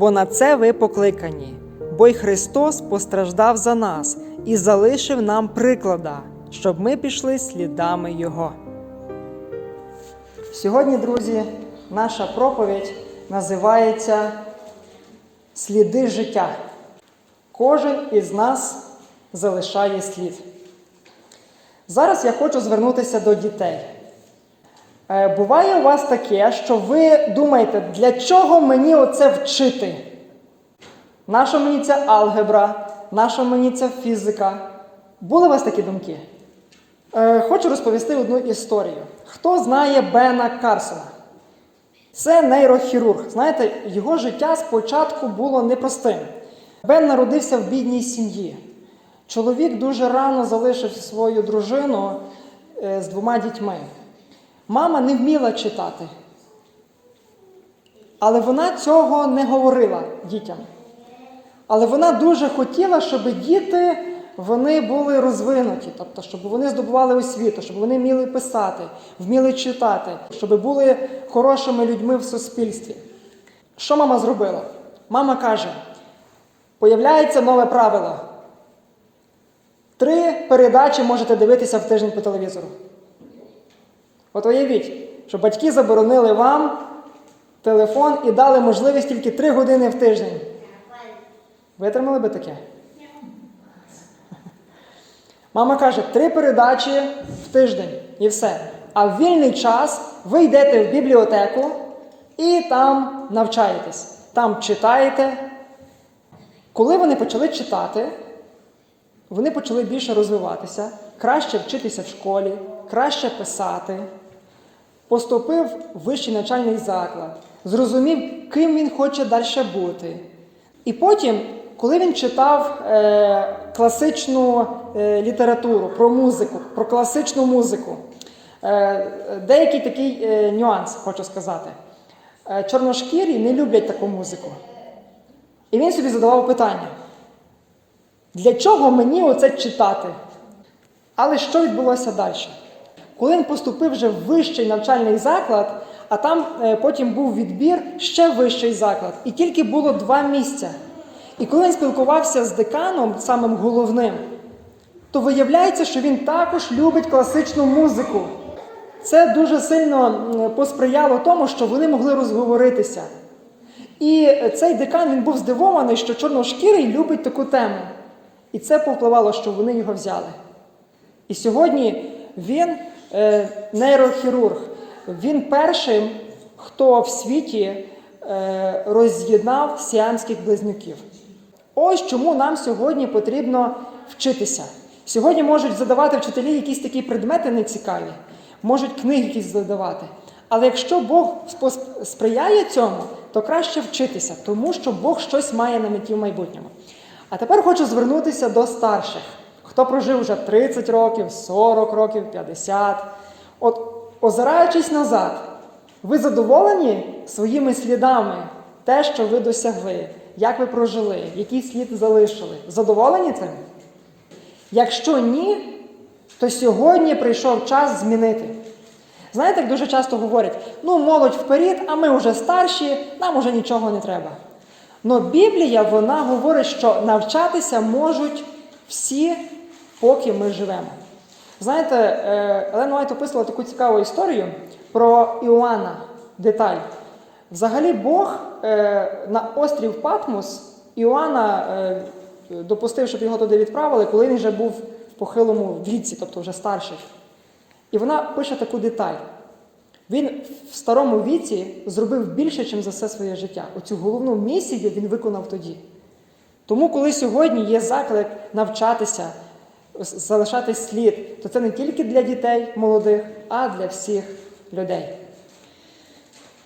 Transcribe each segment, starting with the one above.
бо на це ви покликані. Бо й Христос постраждав за нас і залишив нам приклада, щоб ми пішли слідами Його. Сьогодні, друзі, наша проповідь називається Сліди життя. Кожен із нас залишає слід. Зараз я хочу звернутися до дітей. Е, Буває у вас таке, що ви думаєте, для чого мені оце вчити? Наша мені ця алгебра, наша мені ця фізика. Були у вас такі думки? Е, хочу розповісти одну історію. Хто знає Бена Карсона? Це нейрохірург. Знаєте, його життя спочатку було непростим. Бен народився в бідній сім'ї. Чоловік дуже рано залишив свою дружину е, з двома дітьми. Мама не вміла читати. Але вона цього не говорила дітям. Але вона дуже хотіла, щоб діти вони були розвинуті, тобто, щоб вони здобували освіту, щоб вони вміли писати, вміли читати, щоб були хорошими людьми в суспільстві. Що мама зробила? Мама каже: появляється нове правило. Три передачі можете дивитися в тиждень по телевізору. От уявіть, що батьки заборонили вам телефон і дали можливість тільки три години в тиждень. Витримали би таке? Мама каже, три передачі в тиждень і все. А в вільний час ви йдете в бібліотеку і там навчаєтесь, там читаєте. Коли вони почали читати, вони почали більше розвиватися, краще вчитися в школі, краще писати, поступив в вищий навчальний заклад, зрозумів, ким він хоче далі бути. І потім, коли він читав е, класичну е, літературу про музику, про класичну музику, е, деякий такий е, нюанс хочу сказати. Е, чорношкірі не люблять таку музику. І він собі задавав питання: для чого мені оце читати? Але що відбулося далі? Коли він поступив вже в вищий навчальний заклад, а там е, потім був відбір ще вищий заклад, і тільки було два місця. І коли він спілкувався з деканом, самим головним, то виявляється, що він також любить класичну музику. Це дуже сильно посприяло тому, що вони могли розговоритися. І цей декан він був здивований, що чорношкірий любить таку тему. І це повпливало, що вони його взяли. І сьогодні він нейрохірург. Він першим, хто в світі е, роз'єднав сіамських близнюків. Ось чому нам сьогодні потрібно вчитися. Сьогодні можуть задавати вчителі якісь такі предмети нецікаві, можуть книги якісь задавати. Але якщо Бог сприяє цьому, то краще вчитися, тому що Бог щось має на меті в майбутньому. А тепер хочу звернутися до старших, хто прожив вже 30 років, 40 років, 50. От, озираючись назад, ви задоволені своїми слідами, те, що ви досягли, як ви прожили, який слід залишили? Задоволені цим? Якщо ні, то сьогодні прийшов час змінити. Знаєте, як дуже часто говорять, ну молодь вперед, а ми вже старші, нам уже нічого не треба. Но Біблія вона говорить, що навчатися можуть всі, поки ми живемо. Знаєте, е, Елена Уайт описувала таку цікаву історію про Іоанна, деталь. Взагалі, Бог е, на острів Патмос Іоанна е, допустив, щоб його туди відправили, коли він вже був в похилому віці, тобто вже старший. І вона пише таку деталь. Він в старому віці зробив більше, ніж за все своє життя. Оцю головну місію він виконав тоді. Тому, коли сьогодні є заклик навчатися, залишати слід, то це не тільки для дітей молодих, а для всіх людей.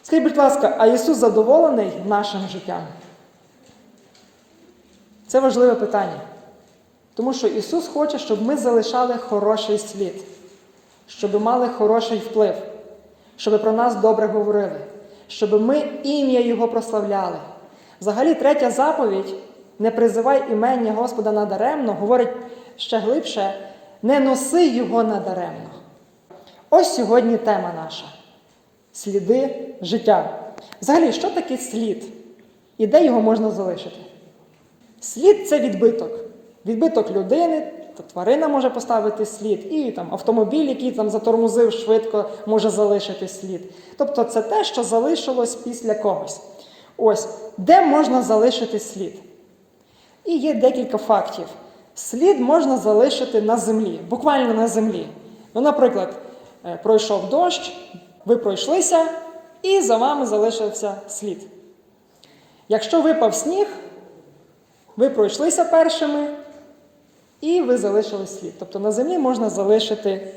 Скажіть, будь ласка, а Ісус задоволений нашим життям? Це важливе питання. Тому що Ісус хоче, щоб ми залишали хороший слід, щоб мали хороший вплив, щоб про нас добре говорили, щоб ми ім'я Його прославляли. Взагалі, третя заповідь не призивай імення Господа надаремно, говорить ще глибше, не носи Його надаремно. Ось сьогодні тема наша сліди життя. Взагалі, що таке слід? І де його можна залишити? Слід це відбиток. Відбиток людини, то тварина може поставити слід, і там автомобіль, який там затормозив швидко, може залишити слід. Тобто це те, що залишилось після когось. Ось, де можна залишити слід? І є декілька фактів. Слід можна залишити на землі, буквально на землі. Ну, наприклад, е, пройшов дощ, ви пройшлися, і за вами залишився слід. Якщо випав сніг, ви пройшлися першими, і ви залишили слід. Тобто на землі можна залишити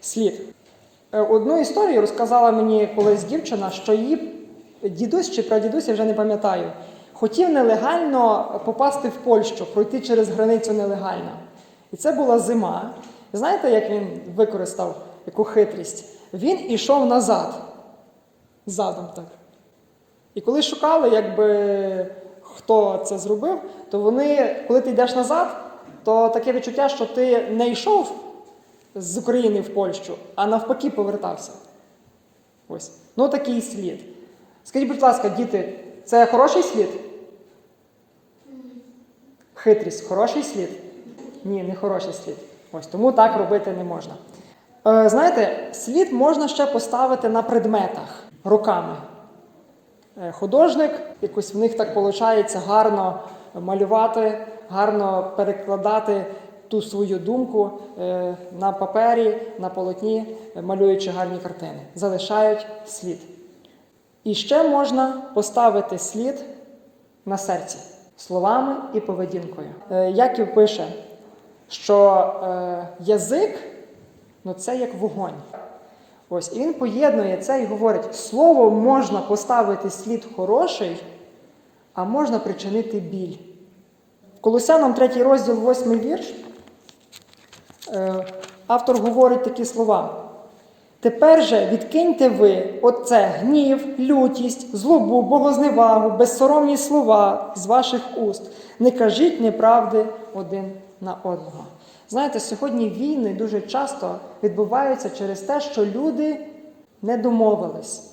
слід. Е, Одну історію розказала мені колись дівчина, що її дідусь чи прадідусь, я вже не пам'ятаю, хотів нелегально попасти в Польщу, пройти через границю нелегально. І це була зима. Знаєте, як він використав яку хитрість? Він ішов назад. Задом так. І коли шукали, якби хто це зробив, то вони, коли ти йдеш назад, то таке відчуття, що ти не йшов з України в Польщу, а навпаки повертався. Ось. Ну такий слід. Скажіть, будь ласка, діти, це хороший слід? Хитрість хороший слід? Ні, не хороший слід. Ось тому так робити не можна. Е, знаєте, слід можна ще поставити на предметах руками. Е, Художник, якось в них так виходить гарно малювати, гарно перекладати ту свою думку е, на папері, на полотні, е, малюючи гарні картини. Залишають слід. І ще можна поставити слід на серці словами і поведінкою. Е, Яків пише, що е, язик ну, це як вогонь. Ось, і він поєднує це і говорить: слово можна поставити слід хороший, а можна причинити біль. Колосянам 3 розділ, 8 вірш, е, автор говорить такі слова. Тепер же відкиньте ви оце гнів, лютість, злобу, богозневагу, безсоромні слова з ваших уст. Не кажіть неправди один на одного. Знаєте, сьогодні війни дуже часто відбуваються через те, що люди не домовились,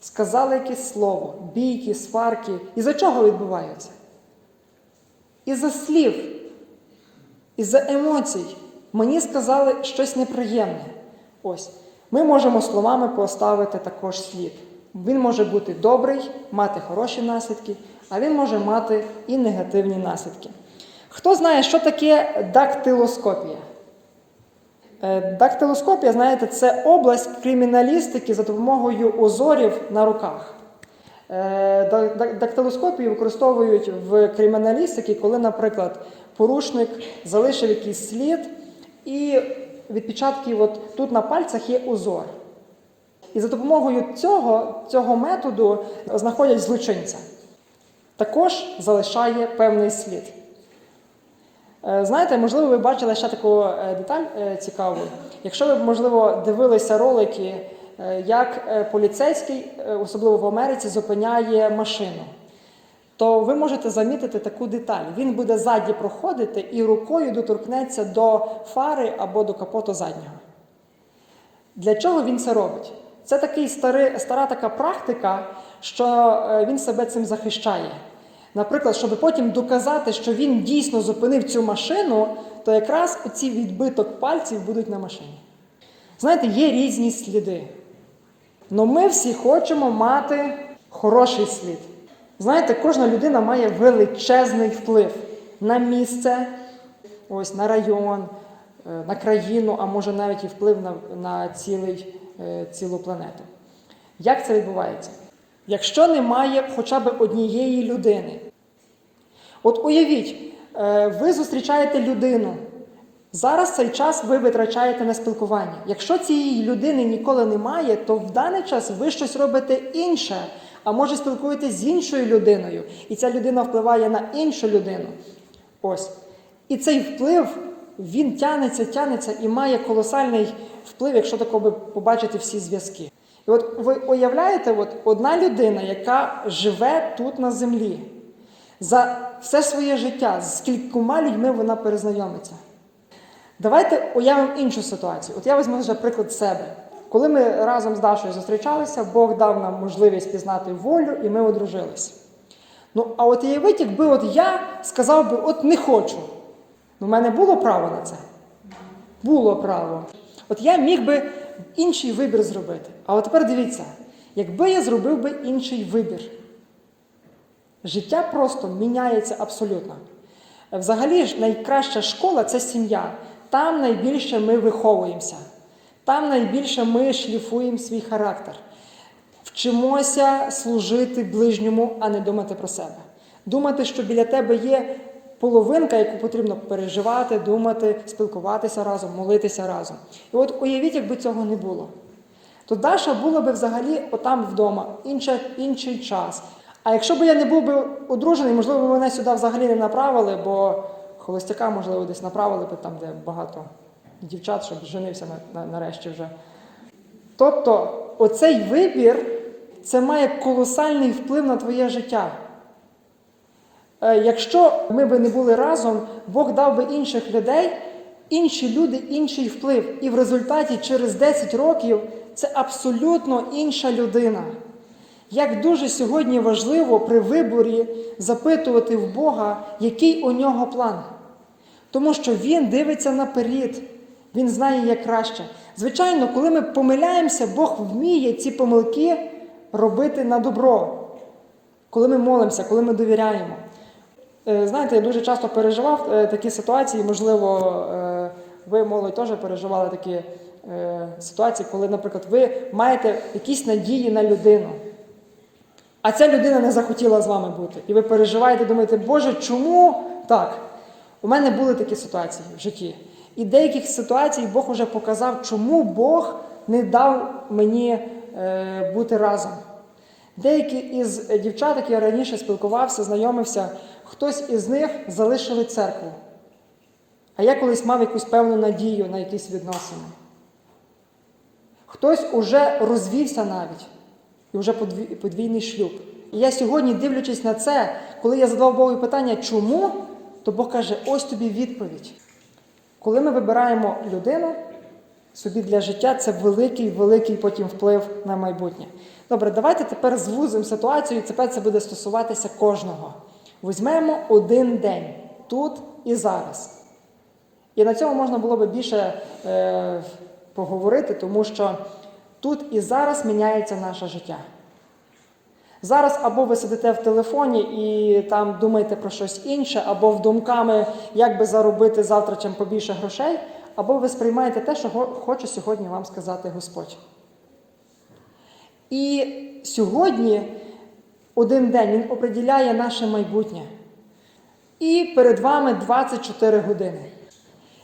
сказали якесь слово, бійки, сварки. І за чого відбуваються? Із-за слів, із-за емоцій. Мені сказали щось неприємне. Ось. Ми можемо словами поставити також слід. Він може бути добрий, мати хороші наслідки, а він може мати і негативні наслідки. Хто знає, що таке дактилоскопія? Е, Дактилоскопія, знаєте, це область криміналістики за допомогою озорів на руках. Е, да- да- Дактилоскопію використовують в криміналістиці, коли, наприклад, порушник залишив якийсь слід, і відпечатків от тут на пальцях є узор. І за допомогою цього, цього методу знаходять злочинця. Також залишає певний слід. Е, Знаєте, можливо, ви бачили ще таку е, деталь е, цікаву. Якщо ви, можливо, дивилися ролики, як поліцейський, особливо в Америці, зупиняє машину, то ви можете замітити таку деталь. Він буде ззаді проходити і рукою доторкнеться до фари або до капоту заднього. Для чого він це робить? Це такий старий, стара така практика, що е, він себе цим захищає. Наприклад, щоб потім доказати, що він дійсно зупинив цю машину, то якраз оці відбиток пальців будуть на машині. Знаєте, є різні сліди. Але ми всі хочемо мати хороший слід. Знаєте, кожна людина має величезний вплив на місце, ось на район, е, на країну, а може навіть і вплив на, на цілий, е, цілу планету. Як це відбувається? Якщо немає хоча б однієї людини, от уявіть, е, ви зустрічаєте людину. Зараз цей час ви витрачаєте на спілкування. Якщо цієї людини ніколи немає, то в даний час ви щось робите інше, а може спілкуєтесь з іншою людиною, і ця людина впливає на іншу людину. Ось. І цей вплив він тянеться, тянеться і має колосальний вплив, якщо тако би побачити всі зв'язки. І от ви уявляєте, от одна людина, яка живе тут на землі, за все своє життя, з кількома людьми вона перезнайомиться. Давайте уявимо іншу ситуацію. От я візьму вже приклад себе. Коли ми разом з Дашою зустрічалися, Бог дав нам можливість пізнати волю, і ми одружилися. Ну, а от уявіть, якби от я сказав би, от не хочу. Ну, в мене було право на це? Було право. От я міг би інший вибір зробити. А от тепер дивіться, якби я зробив би інший вибір, життя просто міняється абсолютно. Взагалі ж найкраща школа це сім'я. Там найбільше ми виховуємося, там найбільше ми шліфуємо свій характер. Вчимося служити ближньому, а не думати про себе. Думати, що біля тебе є половинка, яку потрібно переживати, думати, спілкуватися разом, молитися разом. І от уявіть, якби цього не було. То Даша була би взагалі отам вдома, інша, інший час. А якщо б я не був би одружений, можливо, мене сюди взагалі не направили, бо холостяка, можливо, десь направили б там, де багато дівчат, щоб женився на, на, нарешті вже. Тобто, оцей вибір це має колосальний вплив на твоє життя. Е, Якщо ми би не були разом, Бог дав би інших людей, інші люди, інший вплив. І в результаті через 10 років це абсолютно інша людина. Як дуже сьогодні важливо при виборі запитувати в Бога, який у нього план. Тому що Він дивиться наперед, Він знає як краще. Звичайно, коли ми помиляємося, Бог вміє ці помилки робити на добро. Коли ми молимося, коли ми довіряємо. Е, Знаєте, я дуже часто переживав е, такі ситуації, можливо, е, ви, молодь, теж переживали такі ситуації, коли, наприклад, ви маєте якісь надії на людину, а ця людина не захотіла з вами бути. І ви переживаєте, думаєте, Боже, чому так? У мене були такі ситуації в житті. І деяких ситуацій Бог уже показав, чому Бог не дав мені е, бути разом. Деякі із дівчат, які я раніше спілкувався, знайомився, хтось із них залишили церкву. А я колись мав якусь певну надію на якісь відносини. Хтось уже розвівся навіть, і вже подвійний шлюб. І я сьогодні, дивлячись на це, коли я задав Богу питання, чому, то Бог каже, ось тобі відповідь. Коли ми вибираємо людину собі для життя, це великий, великий потім вплив на майбутнє. Добре, давайте тепер звузимо ситуацію, і тепер це буде стосуватися кожного. Візьмемо один день тут і зараз. І на цьому можна було би більше е, поговорити, тому що тут і зараз міняється наше життя. Зараз або ви сидите в телефоні і там думаєте про щось інше, або в думками, як би заробити завтра чим побільше грошей, або ви сприймаєте те, що хоче сьогодні вам сказати Господь. І сьогодні один день він определяє наше майбутнє. І перед вами 24 години.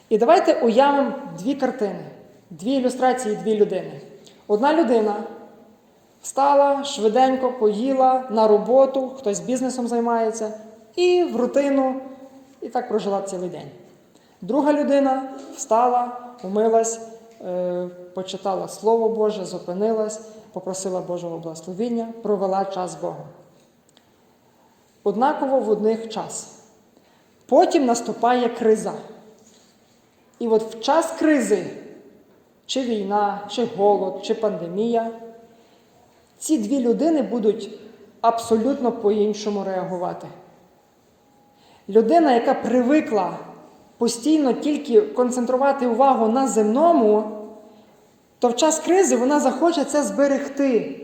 І давайте уявимо дві картини, дві ілюстрації, дві людини. Одна людина встала, швиденько поїла на роботу, хтось бізнесом займається, і в рутину, і так прожила цілий день. Друга людина встала, умилась, е, почитала Слово Боже, зупинилась, попросила Божого благословіння, провела час Богом. Однаково в одних час. Потім наступає криза. І от в час кризи, чи війна, чи голод, чи пандемія, ці дві людини будуть абсолютно по-іншому реагувати. Людина, яка привикла постійно тільки концентрувати увагу на земному, то в час кризи вона захоче це зберегти.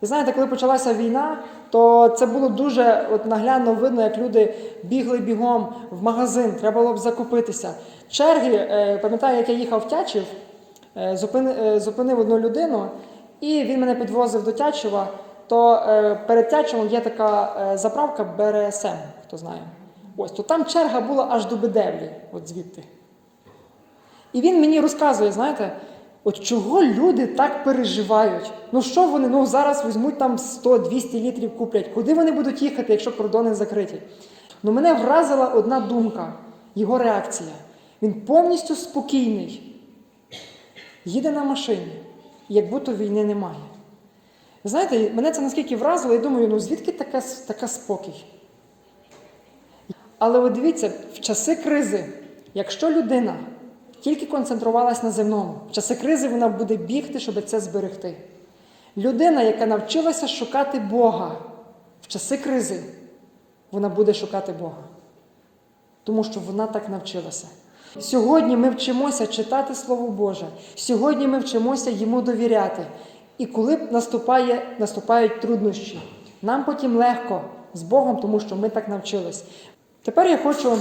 Ви знаєте, коли почалася війна, то це було дуже от, наглядно видно, як люди бігли бігом в магазин, треба було б закупитися. Черги, е, пам'ятаю, як я їхав в Тячів, е, е, зупинив одну людину, і він мене підвозив до Тячева, то е, перед Тячевом є така е, заправка БРСМ, хто знає. Ось, то там черга була аж до Бедевлі, от звідти. І він мені розказує, знаєте, от чого люди так переживають? Ну що вони ну зараз візьмуть там 100-200 літрів куплять? Куди вони будуть їхати, якщо кордони закриті? Ну мене вразила одна думка, його реакція. Він повністю спокійний, їде на машині, як будто війни немає. Знаєте, мене це наскільки вразило, я думаю, ну звідки така, така спокій? Але от дивіться, в часи кризи, якщо людина тільки концентрувалась на земному, в часи кризи вона буде бігти, щоб це зберегти. Людина, яка навчилася шукати Бога в часи кризи, вона буде шукати Бога. Тому що вона так навчилася. Сьогодні ми вчимося читати Слово Боже. Сьогодні ми вчимося йому довіряти. І коли наступає, наступають труднощі, нам потім легко з Богом, тому що ми так навчились. Тепер я хочу е,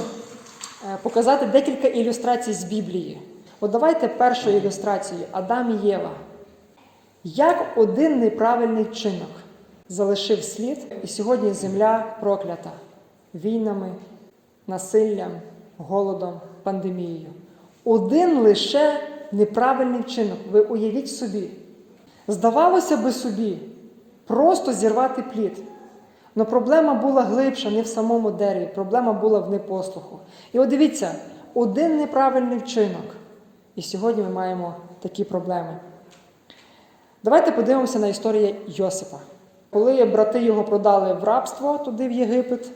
показати декілька ілюстрацій з Біблії. От давайте першу ілюстрацію Адам і Єва. Як один неправильний вчинок залишив слід, і сьогодні земля проклята війнами, насиллям, голодом, пандемією. Один лише неправильний вчинок. Ви уявіть собі. Здавалося би собі, просто зірвати плід. Але проблема була глибша не в самому дереві, проблема була в непослуху. І от дивіться, один неправильний вчинок. І сьогодні ми маємо такі проблеми. Давайте подивимося на історію Йосипа. Коли брати його продали в рабство туди в Єгипет,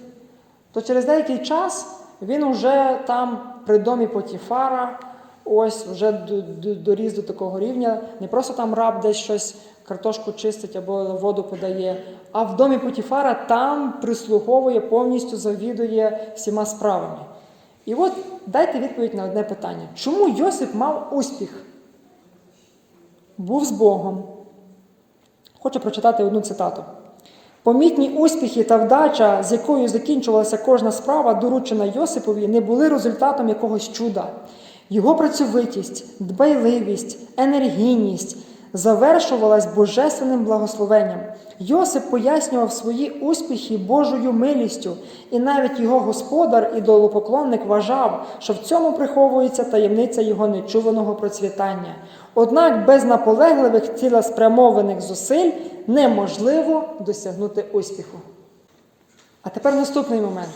то через деякий час він уже там при домі Потіфара, ось вже доріс до такого рівня. Не просто там раб десь щось картошку чистить або воду подає, а в домі Потіфара там прислуговує, повністю завідує всіма справами. І от дайте відповідь на одне питання: чому Йосип мав успіх? Був з Богом. Хочу прочитати одну цитату. Помітні успіхи та вдача, з якою закінчувалася кожна справа, доручена Йосипові, не були результатом якогось чуда. Його працьовитість, дбайливість, енергійність завершувалась божественним благословенням. Йосип пояснював свої успіхи Божою милістю, і навіть його господар, ідолопоклонник, вважав, що в цьому приховується таємниця його нечуваного процвітання. Однак без наполегливих цілеспрямованих зусиль неможливо досягнути успіху. А тепер наступний момент.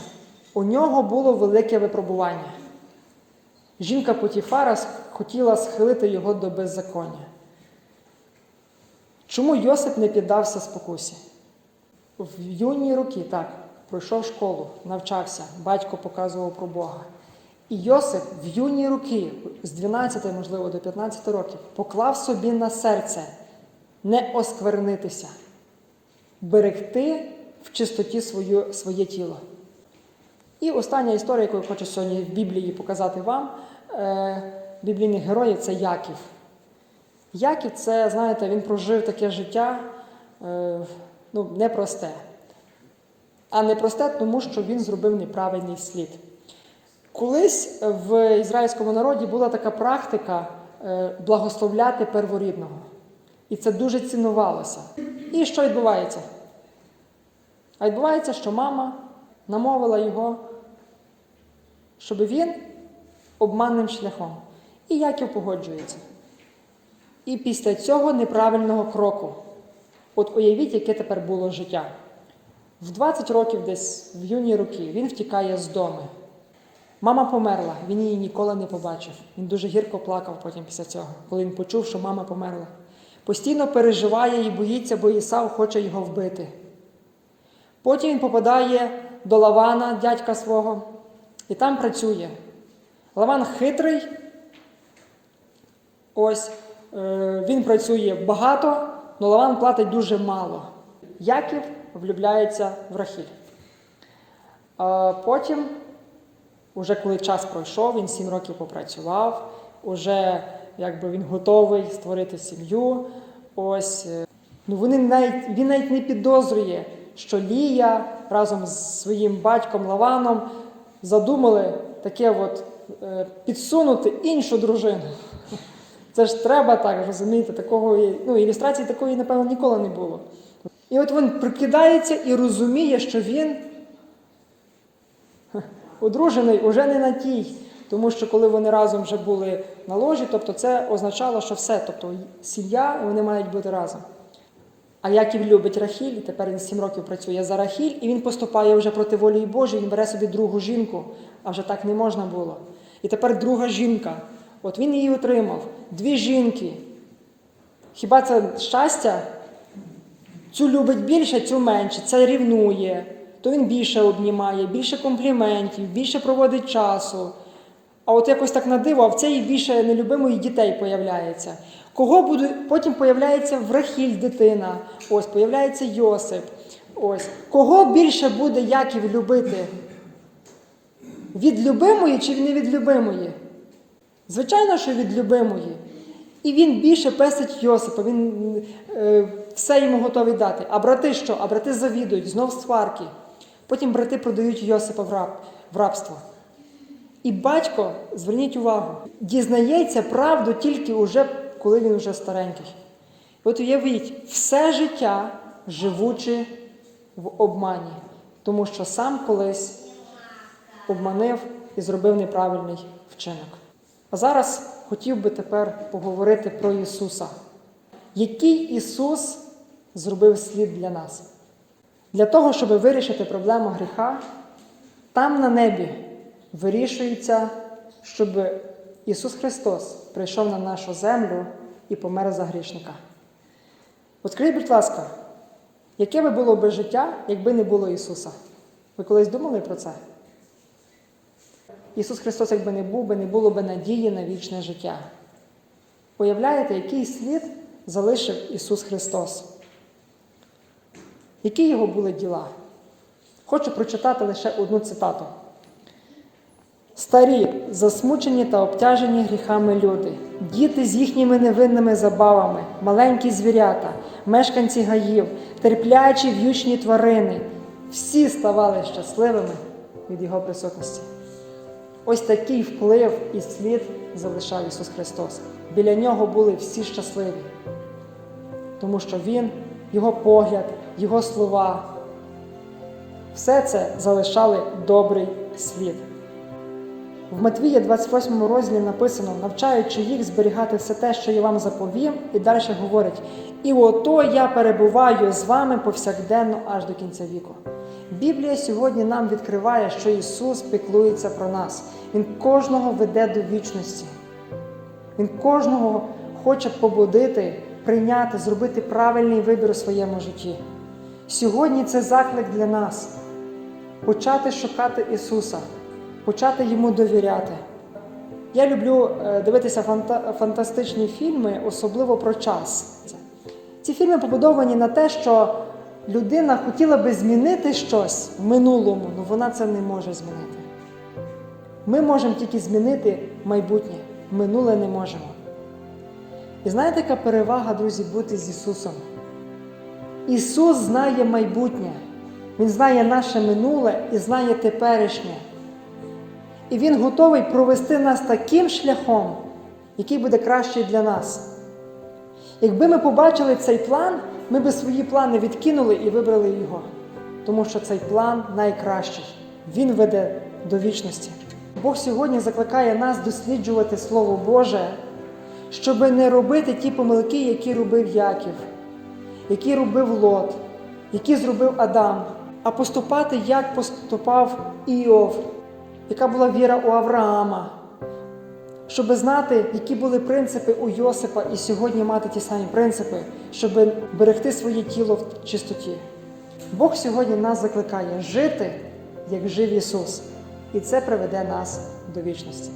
У нього було велике випробування. Жінка Потіфара хотіла схилити його до беззаконня. Чому Йосип не піддався спокусі? В юні роки, так, пройшов школу, навчався, батько показував про Бога. І Йосип в юні роки, з 12, можливо, до 15 років, поклав собі на серце не осквернитися, берегти в чистоті свою, своє тіло. І остання історія, яку я хочу сьогодні в Біблії показати вам, е, біблійних героїв це Яків. Яків це, знаєте, він прожив таке життя е, ну, непросте. А непросте, тому що він зробив неправильний слід. Колись в ізраїльському народі була така практика е, благословляти перворідного. І це дуже цінувалося. І що відбувається? А відбувається, що мама намовила його, щоб він обманним шляхом. І Яків погоджується. І після цього неправильного кроку. От уявіть, яке тепер було життя. В 20 років, десь в юні роки, він втікає з дому. Мама померла, він її ніколи не побачив. Він дуже гірко плакав потім після цього, коли він почув, що мама померла. Постійно переживає і боїться, бо Ісав хоче його вбити. Потім він попадає до Лавана, дядька свого, і там працює. Лаван хитрий. Ось е, він працює багато, але Лаван платить дуже мало. Яків влюбляється в Рахіль. Потім, уже коли час пройшов, він сім років попрацював, уже якби він готовий створити сім'ю. Ось е, ну вони навіть він навіть не підозрює, що Лія разом з своїм батьком Лаваном задумали таке от е, підсунути іншу дружину. Це ж треба так розумієте, такого ну, ілюстрації такої, напевно, ніколи не було. І от він прикидається і розуміє, що він одружений уже не на тій. Тому що коли вони разом вже були на ложі, тобто це означало, що все, тобто сім'я, вони мають бути разом. А Яків любить Рахіль, і тепер він 7 років працює за Рахіль, і він поступає вже проти волі Божої, він бере собі другу жінку, а вже так не можна було. І тепер друга жінка. От він її отримав. Дві жінки. Хіба це щастя? Цю любить більше, цю менше, це рівнує. То він більше обнімає, більше компліментів, більше проводить часу. А от якось так на диво, а в цій більше нелюбимої дітей появляється. Кого буде, потім появляється в Рахіль дитина, ось появляється Йосип. Ось. Кого більше буде Яків любити? Від любимої чи не від любимої? Звичайно, що від любимої. І він більше пестить Йосипа, він е, все йому готовий дати. А брати що? А брати завідують, знов сварки. Потім брати продають Йосипа в, раб, в рабство. І батько, зверніть увагу, дізнається правду тільки уже, коли він вже старенький. От уявіть, все життя живучи в обмані, тому що сам колись обманив і зробив неправильний вчинок. А зараз хотів би тепер поговорити про Ісуса. Який Ісус зробив слід для нас? Для того, щоб вирішити проблему гріха, там на небі вирішується, щоб Ісус Христос прийшов на нашу землю і помер за грішника. От скажіть, будь ласка, яке би було би життя, якби не було Ісуса? Ви колись думали про це? Ісус Христос, якби не був би, не було би надії на вічне життя. Уявляєте, який слід залишив Ісус Христос? Які його були діла? Хочу прочитати лише одну цитату. Старі, засмучені та обтяжені гріхами люди, діти з їхніми невинними забавами, маленькі звірята, мешканці гаїв, терплячі в'ючні тварини, всі ставали щасливими від Його присутності. Ось такий вплив і слід залишав Ісус Христос. Біля нього були всі щасливі, тому що Він, Його погляд, Його слова, все це залишали добрий слід. В Матвія 28 розділі написано, навчаючи їх зберігати все те, що я вам заповім, і далі говорить: і ото я перебуваю з вами повсякденно аж до кінця віку. Біблія сьогодні нам відкриває, що Ісус піклується про нас. Він кожного веде до вічності. Він кожного хоче побудити, прийняти, зробити правильний вибір у своєму житті. Сьогодні це заклик для нас почати шукати Ісуса, почати Йому довіряти. Я люблю е, дивитися фанта- фантастичні фільми, особливо про час. Ці фільми побудовані на те, що людина хотіла би змінити щось в минулому, але вона це не може змінити. Ми можемо тільки змінити майбутнє, минуле не можемо. І знаєте, яка перевага, друзі, бути з Ісусом? Ісус знає майбутнє, Він знає наше минуле і знає теперішнє. І Він готовий провести нас таким шляхом, який буде кращий для нас. Якби ми побачили цей план, ми би свої плани відкинули і вибрали його. Тому що цей план найкращий. Він веде до вічності. Бог сьогодні закликає нас досліджувати Слово Боже, щоб не робити ті помилки, які робив Яків, які робив Лот, які зробив Адам, а поступати, як поступав Іов, яка була віра у Авраама, щоб знати, які були принципи у Йосипа, і сьогодні мати ті самі принципи, щоб берегти своє тіло в чистоті. Бог сьогодні нас закликає жити, як жив Ісус, і це приведе нас до вічності.